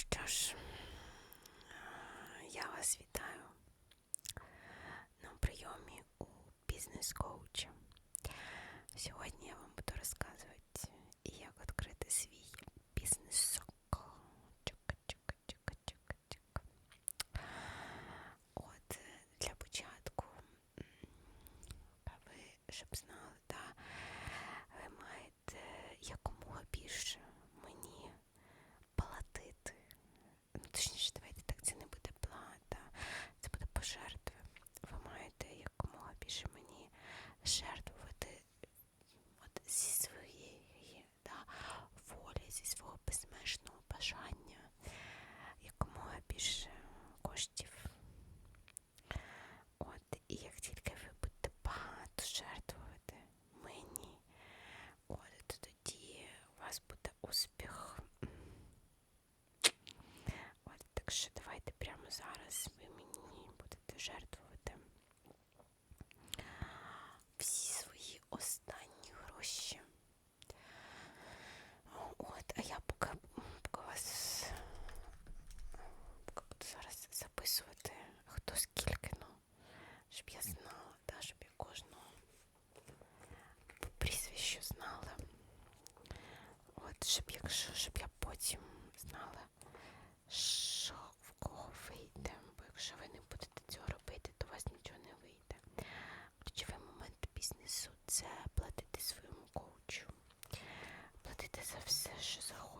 що ж, е, я вас вітаю на прийомі у бізнес-коуча. Сьогодні я вам буду розказувати, як відкрити свій зараз ви мені будете жертвувати всі свої останні гроші. От, а я поки, поки вас поки буду зараз записувати, хто скільки, ну, щоб я знала, да, щоб я кожного прізвищу знала. От, щоб якщо щоб я потім знала. Якщо ви не будете цього робити, то у вас нічого не вийде. Ключовий момент бізнесу це платити своєму коучу, платити за все, що захочете.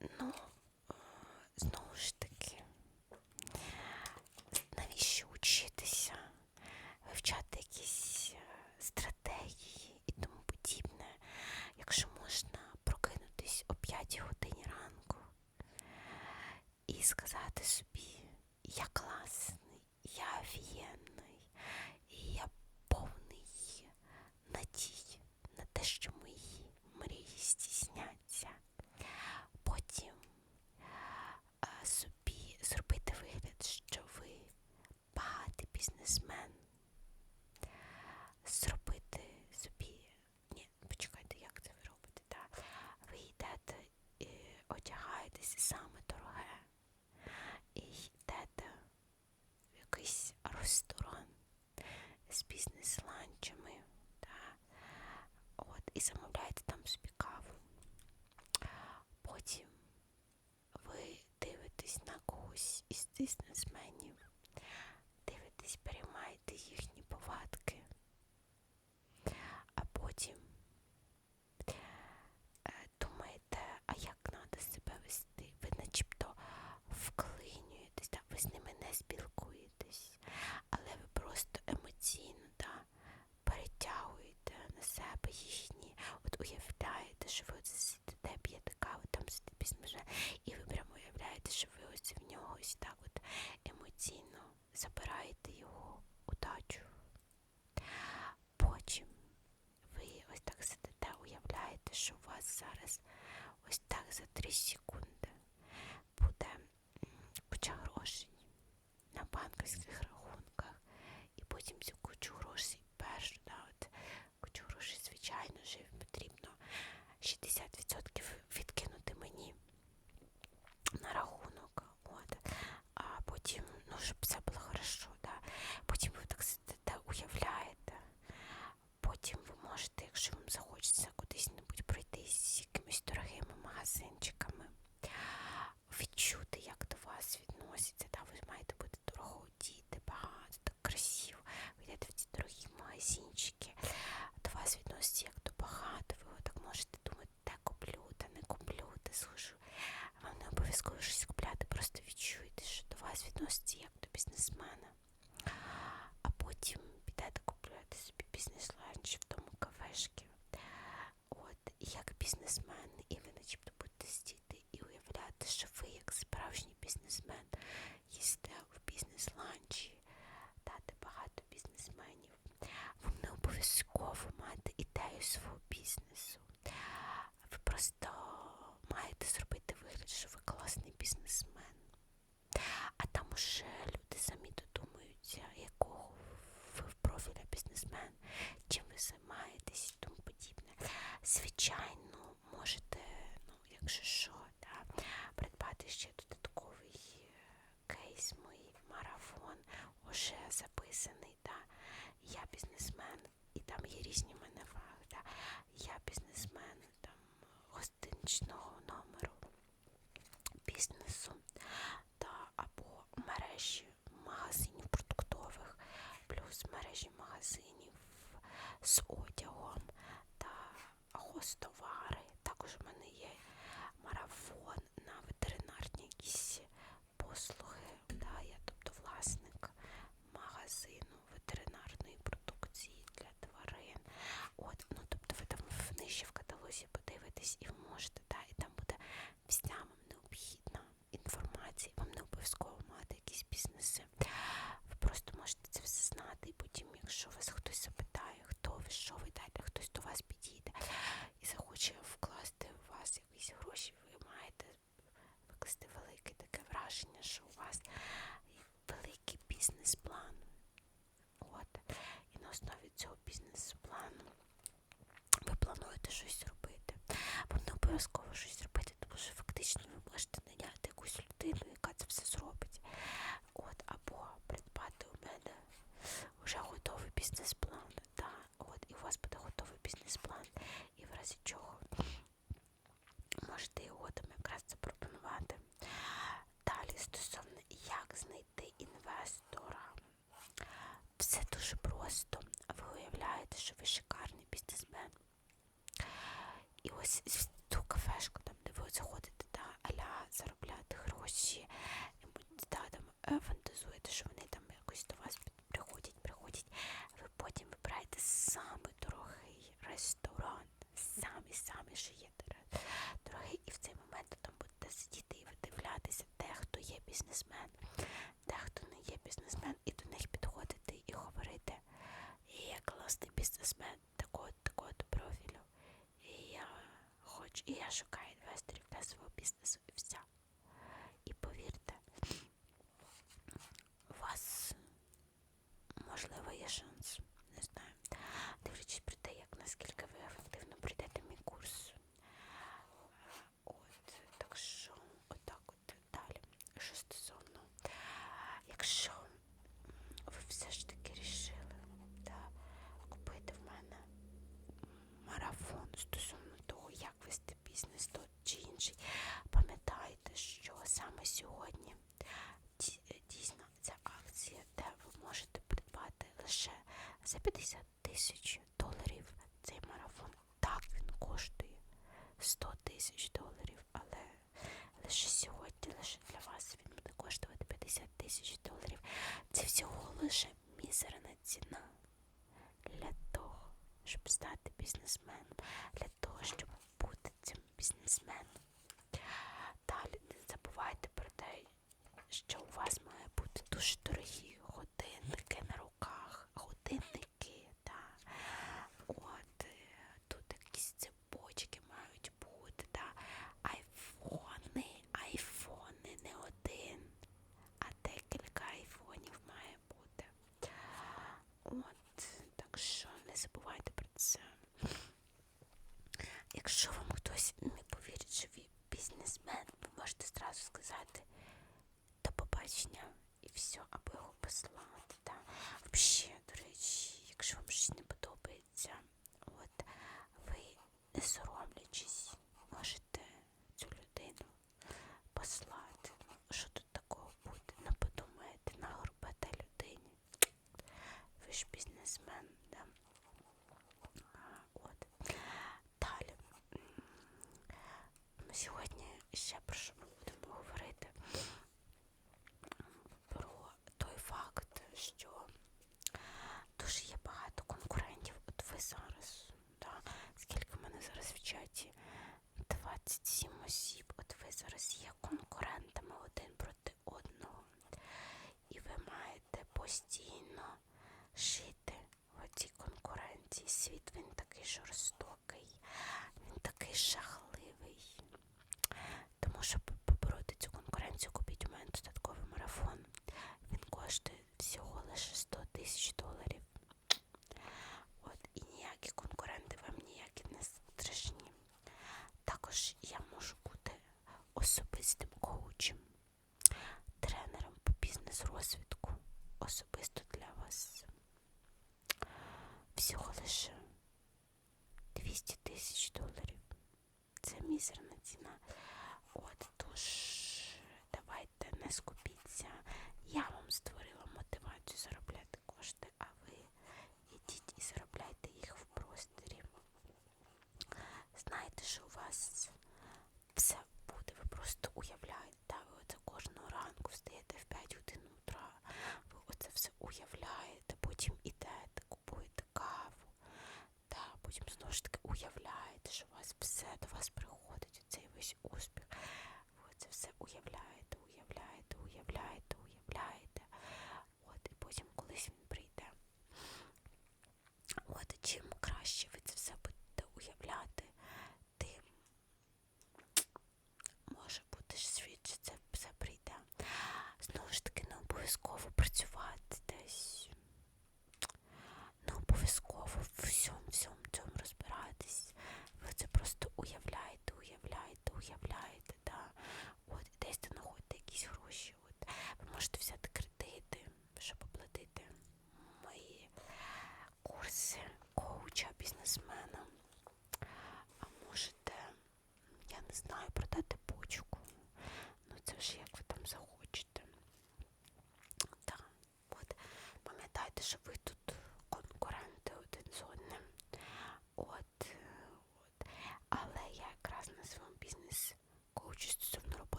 Ну, знову ж таки, навіщо вчитися, вивчати якісь е, стратегії і тому подібне, якщо можна прокинутись о 5 годині ранку і сказати, замовляєте там собі каву. Потім ви дивитесь на когось із бізнесменів, дивитесь, переймаєте їхні повадки, а потім э, думаєте, а як треба себе вести. Ви начебто вклинюєтесь, так? ви з ними не спілкуєтесь. Свого бізнесу. Ви просто маєте зробити вигляд, що ви класний бізнесмен. А там уже люди самі додумаються, якого ви в профіля бізнесмен, чим ви займаєтесь і тому подібне. Звичайно, можете, ну, якщо що, да, придбати ще додатковий е, кейс, мій марафон уже записаний. Да. Я бізнесмен, і там є різні мене. Я бізнесмен там гостиничного номеру бізнесу та або мережі магазинів продуктових, плюс мережі магазинів з одягом та гостовари. Також в мене є марафон на ветеринарні якісь послуги. Да, я тобто власник магазину ветеринарної продукції для тварин. От, ну тобто ви там нижче в каталозі подивитесь і ви можете, да, і там буде вся вам необхідна інформація, вам не обов'язково мати якісь бізнеси. Ви просто можете це все знати, і потім, якщо вас хтось запитає, хто ви, що ви дайте, хтось до вас підійде і захоче вкласти у вас якісь гроші, ви маєте викласти велике таке враження, що у вас є великий бізнес-план. От. І на основі цього бізнес-плану ви плануєте щось робити. Вам не обов'язково щось робити, тому що фактично ви можете наняти якусь людину, яка це все зробить. От, або придбати у мене вже готовий бізнес-план. Да? От, і у вас буде готовий бізнес-план, і в разі чого можете його там якраз запропонувати. Далі стосовно як знайти інвестора. Все дуже просто. Ви уявляєте, що ви шикарний бізнесмен. І ось в ту кафешку, там, де ви заходите, да, аля заробляти гроші, і будете там фантазуєте, що вони там якось до вас приходять, приходять. Ви потім вибираєте самий дорогий ресторан, самий самий що є дорогий, і в цей момент там будете сидіти і видивлятися, де хто є бізнесмен, де хто не є бізнесмен, і до них підходити і говорити. Я класний бізнесмен такого такого профілю. І я хочу, і я шукаю інвесторів для свого бізнесу і все. І повірте, у вас можливо є шанс. Не знаю. Дивлячись про те, як наскільки ви ефективно пройдете мій курс. От, так що, отак от далі. Що стосовно, якщо ви все ж таки рішили купити в мене марафон стосовно вести бізнес той чи інший, пам'ятайте, що саме сьогодні дійсно ця акція, де ви можете придбати лише за 50 тисяч доларів цей марафон. Так він коштує 100 тисяч доларів, але лише сьогодні, лише для вас він буде коштувати 50 тисяч доларів. Це всього лише мізерна ціна для того, щоб стати бізнесменом, для того, щоб бізнесменом. Далі не забувайте про те, що у вас має бути дуже дорогі годинники на руках, годинники, та от е, тут якісь цепочки мають бути, та айфони, айфони не один, а декілька айфонів має бути. От, так що не забувайте про це. Якщо вам хтось сказати до побачення і все, аби його послати. Да. Взагалі, до речі, якщо вам щось не подобається, от ви не соромлячись, можете цю людину послати. Що тут такого буде? Не подумайте, на горбата людині. Ви ж бізнесмен, да? от. Далі. Сьогодні ще прошу він такий жорстокий, він такий жахливий. Тому щоб побороти цю конкуренцію, купіть у мене додатковий марафон. Він коштує всього лише 100 тисяч доларів. От, І ніякі конкуренти вам ніякі не страшні. Також я можу бути особистим коучем, тренером по бізнес-розвитку. тисяч доларів. Це мізерна ціна. От, тож, давайте не скупимо.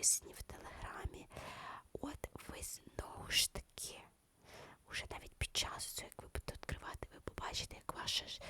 написані в телеграмі. От ви знову ж таки, уже навіть під час, як ви будете відкривати, ви побачите, як ваша ж